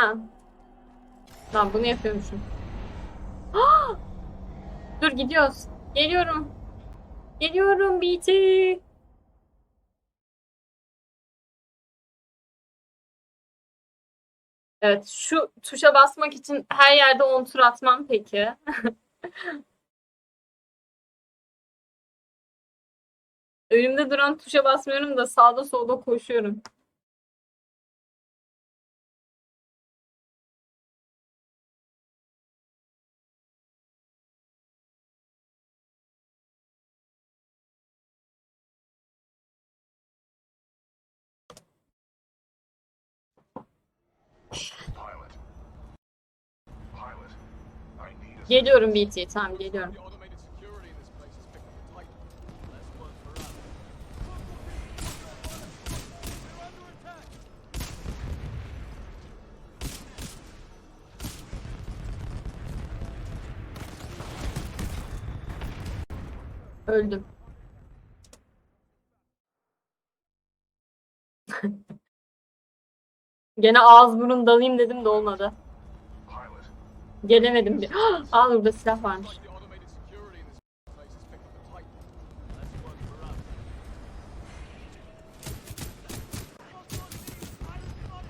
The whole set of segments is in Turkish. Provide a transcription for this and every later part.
Ha. Bunu yapıyormuşum. Ah! Dur gidiyoruz. Geliyorum. Geliyorum BT. Evet, şu tuşa basmak için her yerde 10 tur atmam peki. Önümde duran tuşa basmıyorum da sağda solda koşuyorum. Geliyorum BT, tamam geliyorum. Öldüm. Gene ağız burun dalayım dedim de olmadı. Gelemedim. Aa burada silah varmış.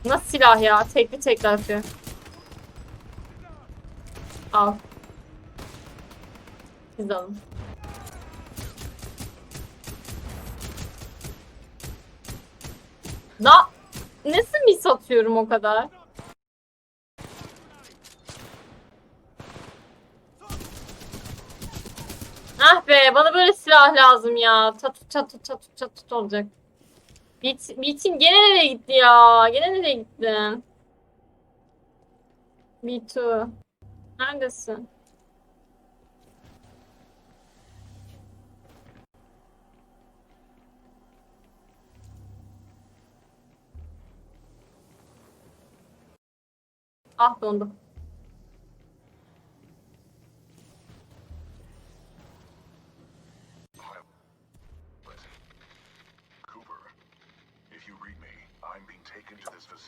Nasıl silah ya? Tekli tekli atıyor. Al. Siz alın. Da nasıl mis atıyorum o kadar? Ah be bana böyle silah lazım ya. Çatut çatut çatut çatut olacak. Bit, bitim gene nereye gitti ya? Gene nereye gittin? Bitu. Neredesin? Ah dondum.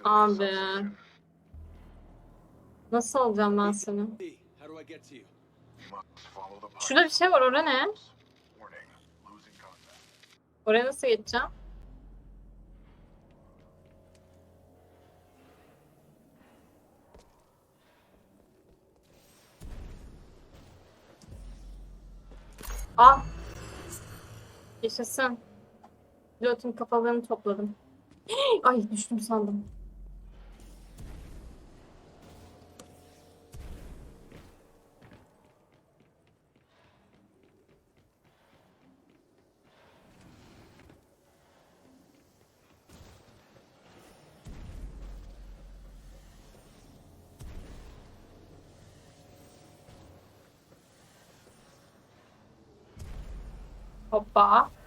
Abi. Nasıl alacağım ben seni? Şurada bir şey var orada ne? Oraya nasıl geçeceğim? Ah. Yaşasın. Pilotun kafalarını topladım. Ay düştüm sandım. Pilot.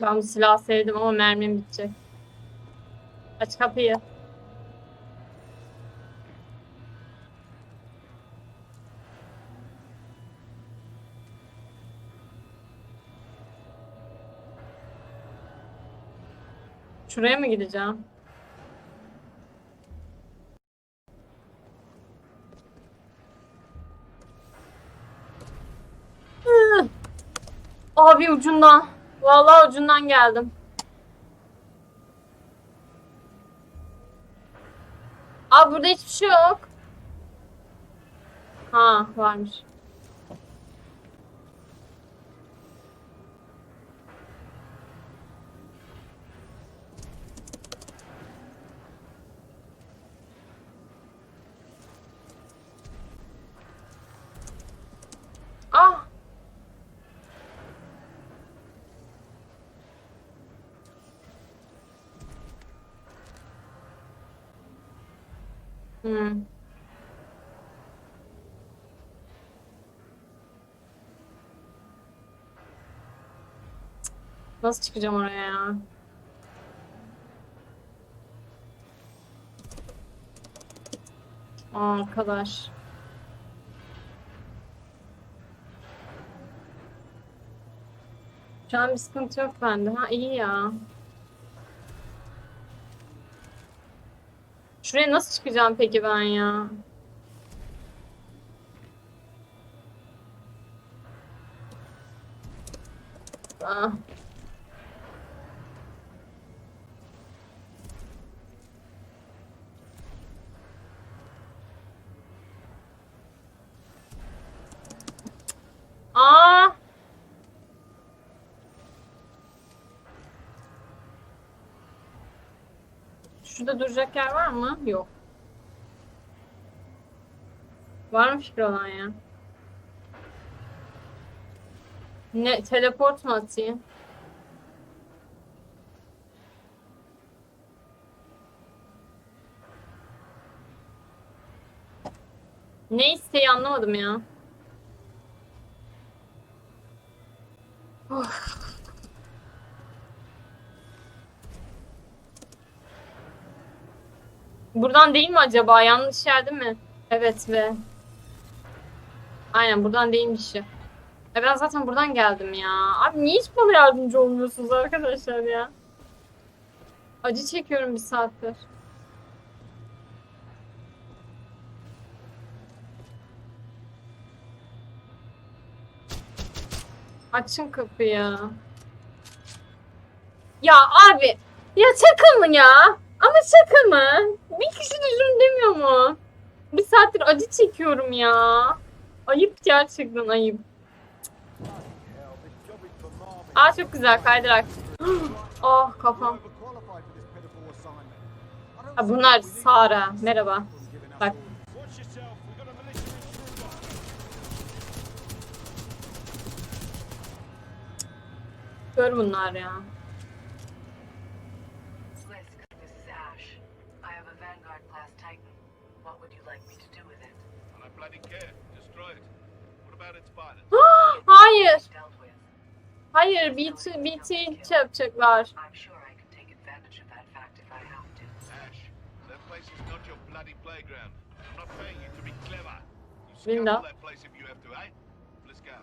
Ben bu silahı sevdim ama mermim bitecek. Aç kapıyı. Şuraya mı gideceğim? Hı. Abi ucundan. Vallahi ucundan geldim. Aa burada hiçbir şey yok. Ha varmış. Hmm. Nasıl çıkacağım oraya ya? Arkadaş. Şu an bir sıkıntı yok bende. Ha iyi ya. Şuraya nasıl çıkacağım peki ben ya? Ah. Aa! Şurada duracak yer var mı? Yok. Var mı fikri olan ya? Ne teleport mu atayım? Ne isteği anlamadım ya. Buradan değil mi acaba? Yanlış yerde mi? Evet ve Aynen buradan değilmiş ya. E ben zaten buradan geldim ya. Abi niye hiç bana yardımcı olmuyorsunuz arkadaşlar ya? Acı çekiyorum bir saattir. Açın kapıyı. Ya abi. Ya mı ya? Ama şaka mı? Bir kişi düşün demiyor mu? Bir saattir acı çekiyorum ya. Ayıp gerçekten ayıp. Aa çok güzel kaydırak. oh kafam. Ha, bunlar Sara. Merhaba. Bak. Gör bunlar ya. you have to, eh? Let's go.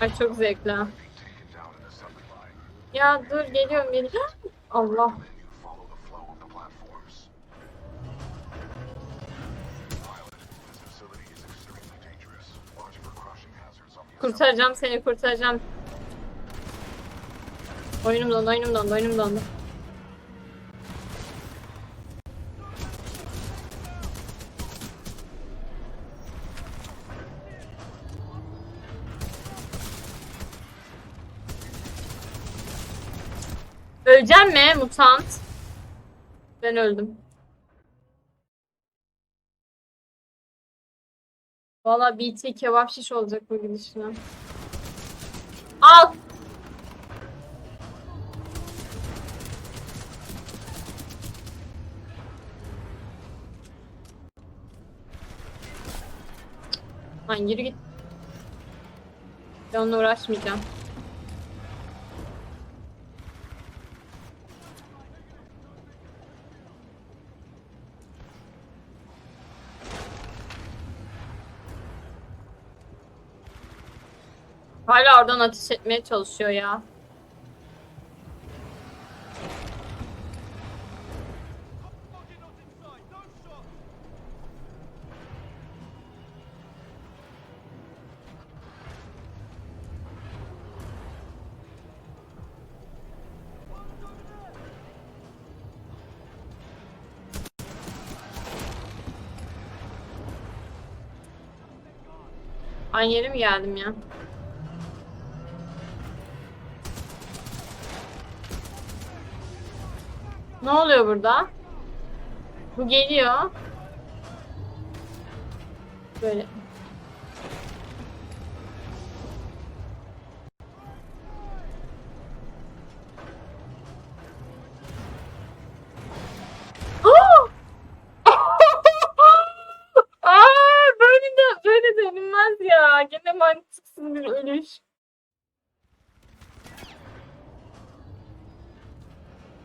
Ay çok zevkli. Ya dur geliyorum geliyorum. Allah. Kurtaracağım seni kurtaracağım. Oyunum dondu oyunum dondu oyunum dondu. Öleceğim mi mutant? Ben öldüm. Valla BT kebap şiş olacak bu gidişle. Al. Lan yürü git. Ben onunla uğraşmayacağım. Hala oradan ateş etmeye çalışıyor ya. Aynı yere mi geldim ya? Ne oluyor burada? Bu geliyor. Böyle. Aa! Aa, böyle de böyle denilmez ya. Gene mantıksız bir ölüş.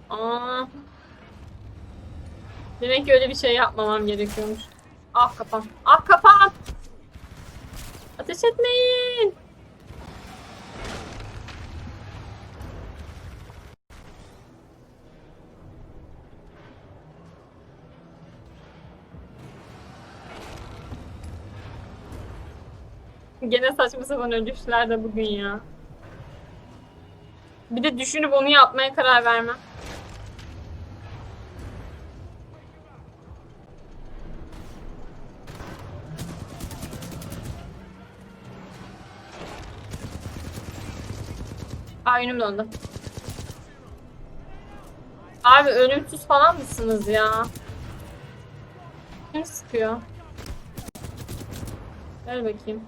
Aa. Demek ki öyle bir şey yapmamam gerekiyormuş. Ah kafam. Ah kafam. Ateş etmeyin. Gene saçma sapan ölüşler de bugün ya. Bir de düşünüp onu yapmaya karar vermem. Aa önüm döndü. Abi ölümsüz falan mısınız ya? Kim sıkıyor? Ver bakayım.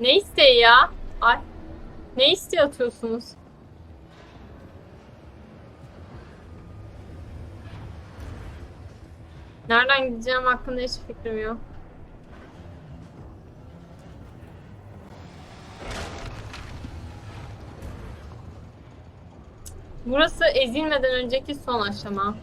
Ne isteği ya? Ay. Ne isteği atıyorsunuz? Nereden gideceğim hakkında hiç fikrim yok. Burası ezilmeden önceki son aşama.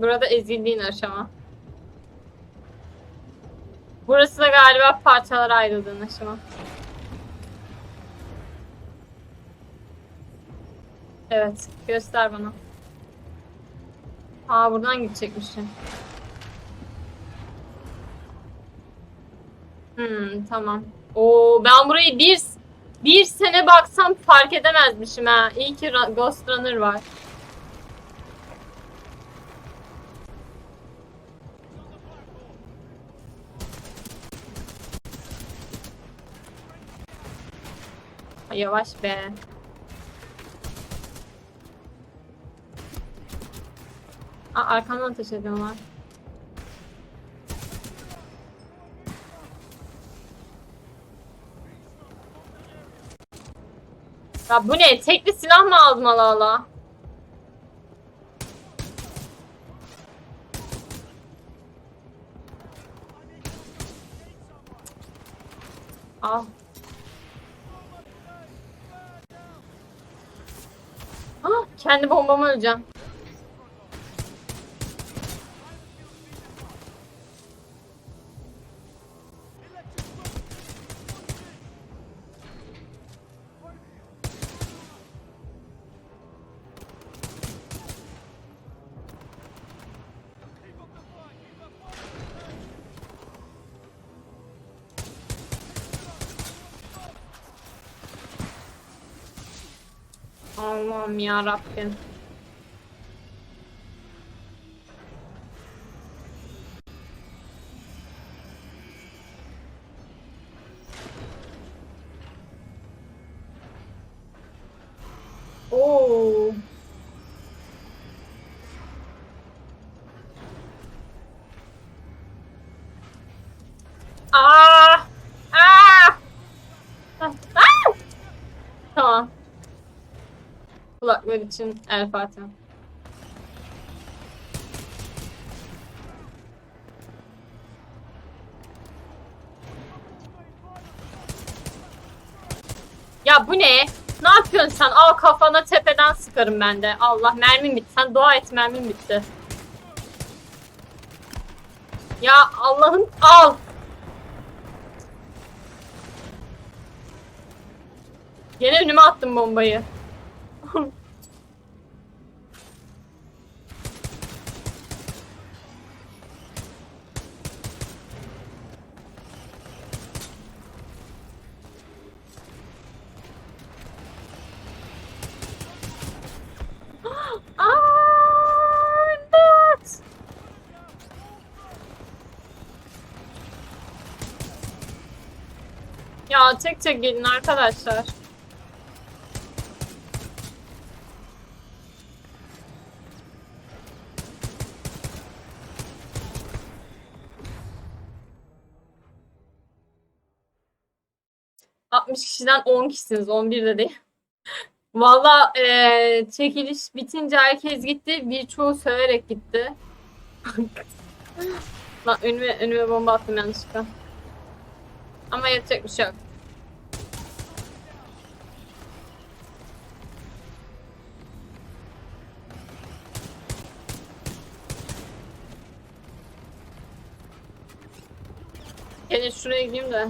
Burada ezildiğin aşama. Burası da galiba parçalara ayrıldığın aşama. Evet, göster bana. Aa buradan gidecekmişim. Hmm, tamam. Oo ben burayı bir bir sene baksam fark edemezmişim ha. İyi ki Ghost Runner var. Yavaş be. Aa, arkamdan ateş ediyorlar. Ya bu ne? Tekli silah mı aldın ala ala? Al. Ah, kendi bombamı öleceğim. Ya Rabbim. Kulaklar için El Fatiha. Ya bu ne? Ne yapıyorsun sen? Al kafana tepeden sıkarım ben de. Allah mermim bitti. Sen dua et mermim bitti. Ya Allah'ın al. Gene önüme attım bombayı. Tek tek gelin arkadaşlar. ...60 kişiden 10 kişisiniz. 11 de değil. Valla eee, çekiliş bitince herkes gitti. Birçoğu söverek gitti. Lan önüme, önüme bomba attım yanlışlıkla. Ama yapacak bir şey yok. Gelin şuraya gideyim de.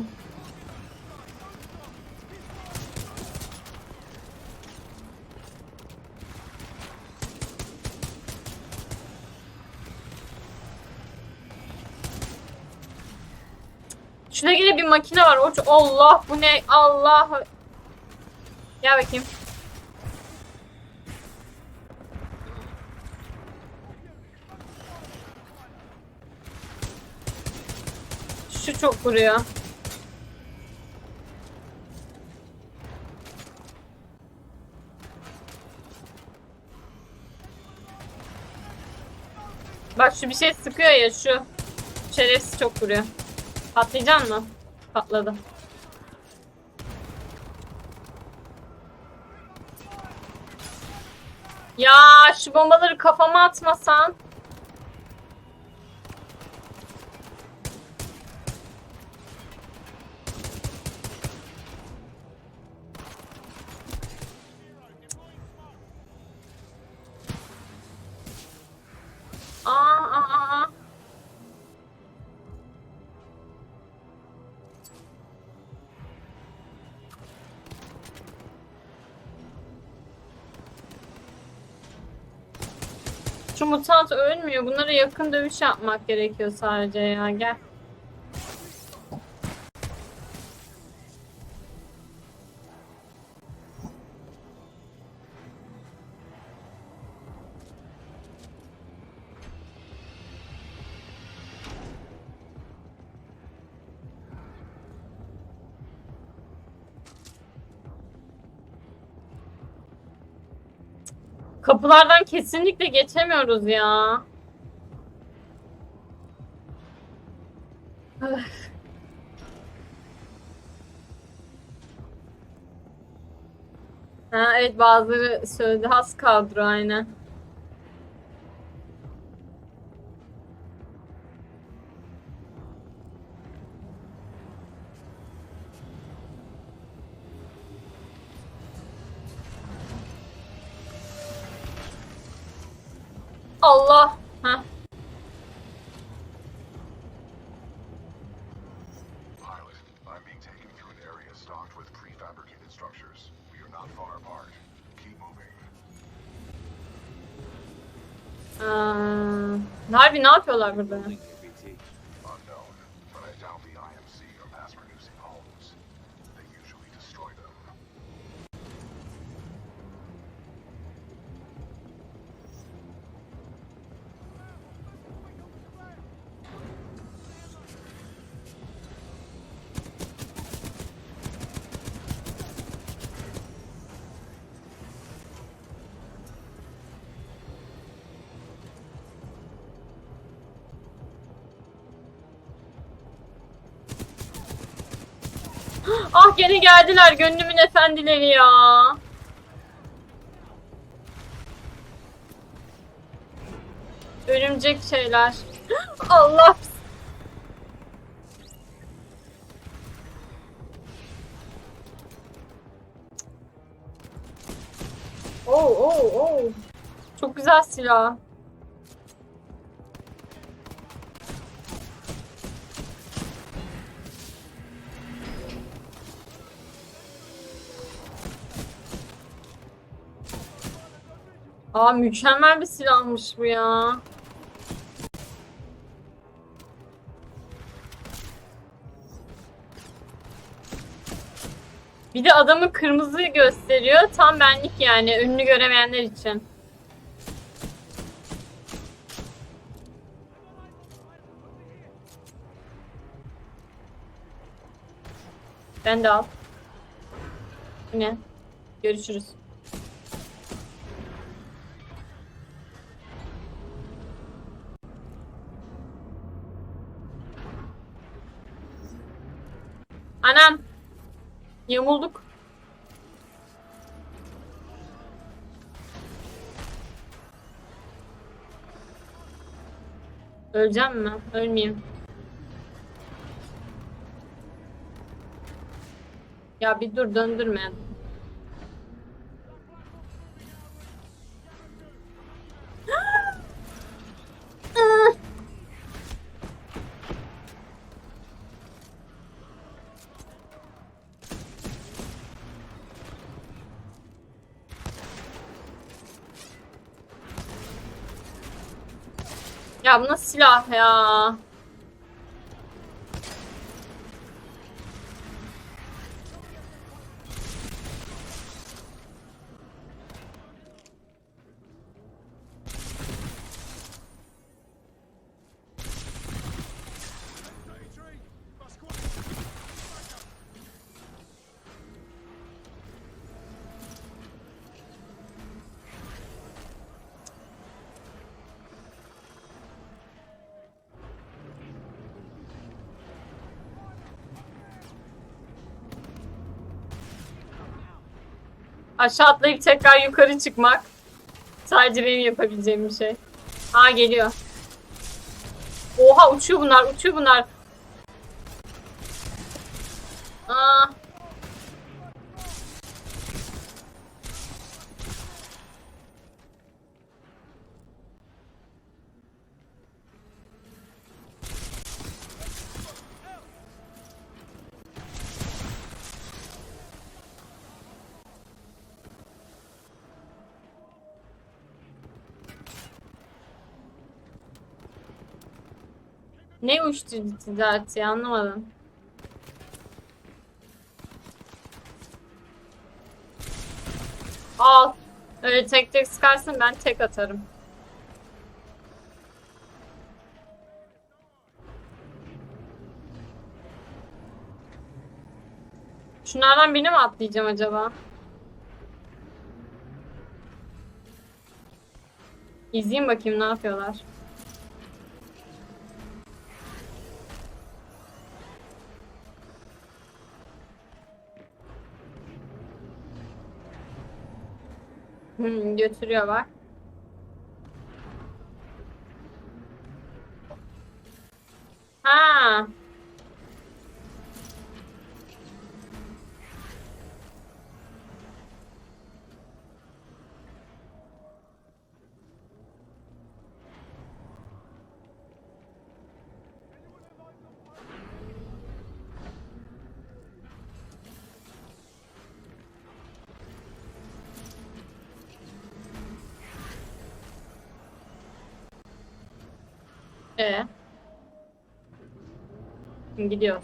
Şuna yine bir makine var. Allah bu ne? Allah. Gel bakayım. Şu çok vuruyor. Bak şu bir şey sıkıyor ya şu. Şerefsiz çok vuruyor. Patlayacak mı? Patladı. Ya şu bombaları kafama atmasan. Mutant ölmüyor. Bunlara yakın dövüş yapmak gerekiyor sadece ya. Gel. Kapılardan kesinlikle geçemiyoruz ya. Öf. Ha, evet bazıları söyledi. Has kadro aynen. Harbi ne yapıyorlar burada? Ah gene geldiler gönlümün efendileri ya. Örümcek şeyler. Allah. Oo oo oo. Çok güzel silah. Aa mükemmel bir silahmış bu ya. Bir de adamı kırmızı gösteriyor. Tam benlik yani. Önünü göremeyenler için. Ben de al. Yine. Görüşürüz. Yamulduk. Öleceğim mi? Ölmeyeyim. Ya bir dur döndürme. Ya bu nasıl silah ya? Aşağı atlayıp tekrar yukarı çıkmak. Sadece benim yapabileceğim bir şey. Aa geliyor. Oha uçuyor bunlar, uçuyor bunlar. Aa. Ne uçtu zaten anlamadım. Al. Öyle tek tek sıkarsın ben tek atarım. Şunlardan birini mi atlayacağım acaba? İzleyeyim bakayım ne yapıyorlar. Hmm, E. Gidiyor.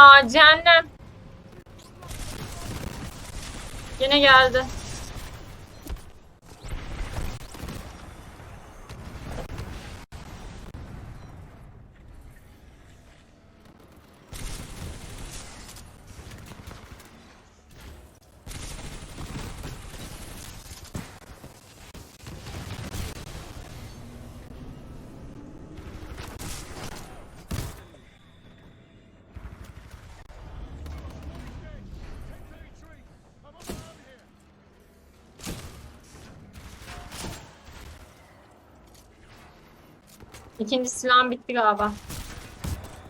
Ya? Cehennem. Yine geldi. İkinci silahım bitti galiba.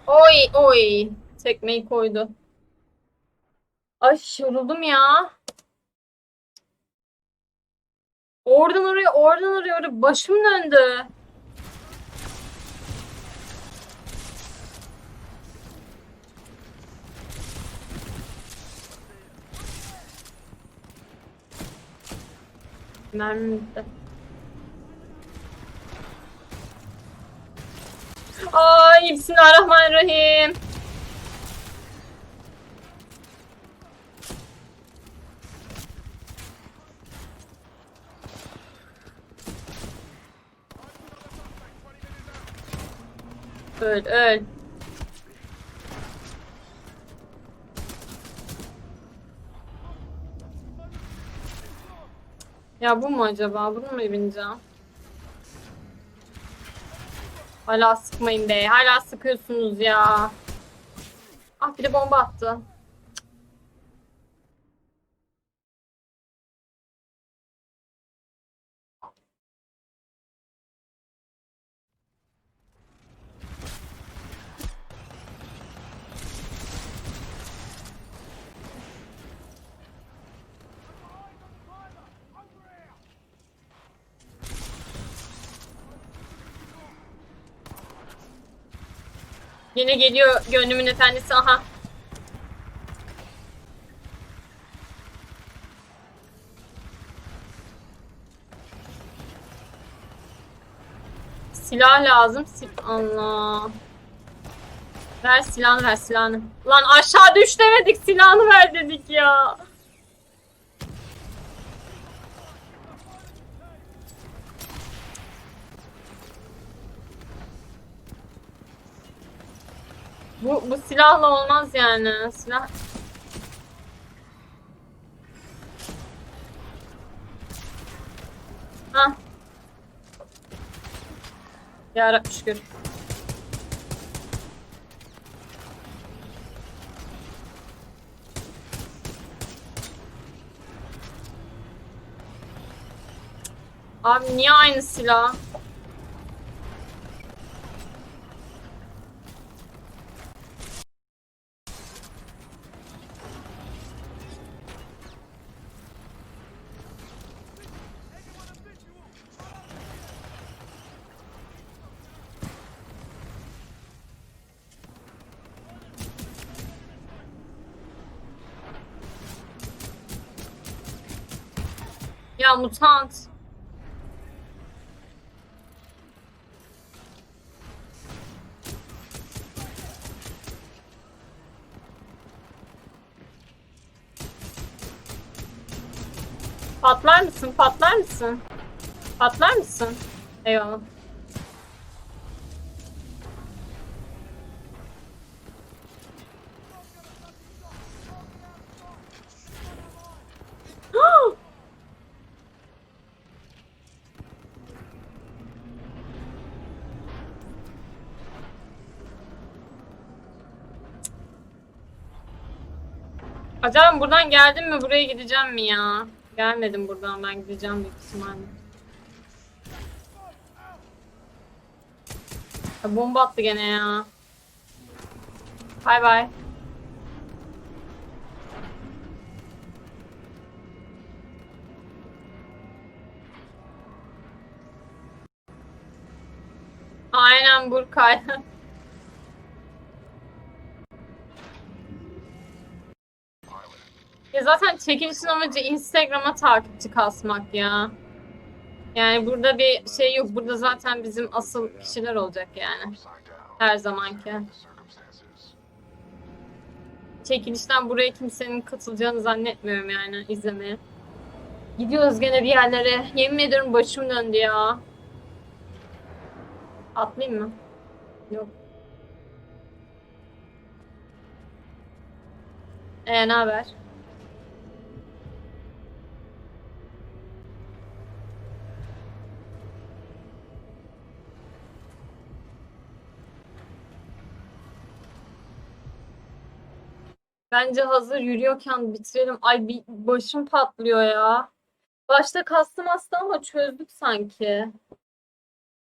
Oy oy. Tekmeyi koydu. Ay yoruldum ya. Oradan oraya, oradan oraya, oraya. Başım döndü. Mermi. Ay Bismillahirrahmanirrahim. Öl öl. Ya bu mu acaba? Bunu mu bineceğim? Hala sıkmayın be. Hala sıkıyorsunuz ya. Ah bir de bomba attı. Yine geliyor gönlümün efendisi. Aha. Silah lazım. Sil Allah. Ver silahını ver silahını. Lan aşağı düş demedik silahını ver dedik ya. Bu, bu silahla olmaz yani. Silah... Ha. Yarabbim şükür. Abi niye aynı silah? Mutant. Patlar mısın? Patlar mısın? Patlar mısın? Eyvallah. Acaba buradan geldim mi buraya gideceğim mi ya? Gelmedim buradan ben gideceğim büyük ihtimalle. Ya bomba attı gene ya. Bay bay. Aynen Burkay. Ya zaten çekilişin amacı Instagram'a takipçi kasmak ya. Yani burada bir şey yok. Burada zaten bizim asıl kişiler olacak yani. Her zamanki. Çekilişten buraya kimsenin katılacağını zannetmiyorum yani izlemeye. Gidiyoruz gene bir yerlere. Yemin ediyorum başım döndü ya. Atlayayım mı? Yok. Ee, ne haber? Bence hazır yürüyorken bitirelim. Ay bir başım patlıyor ya. Başta kastım hasta ama çözdük sanki.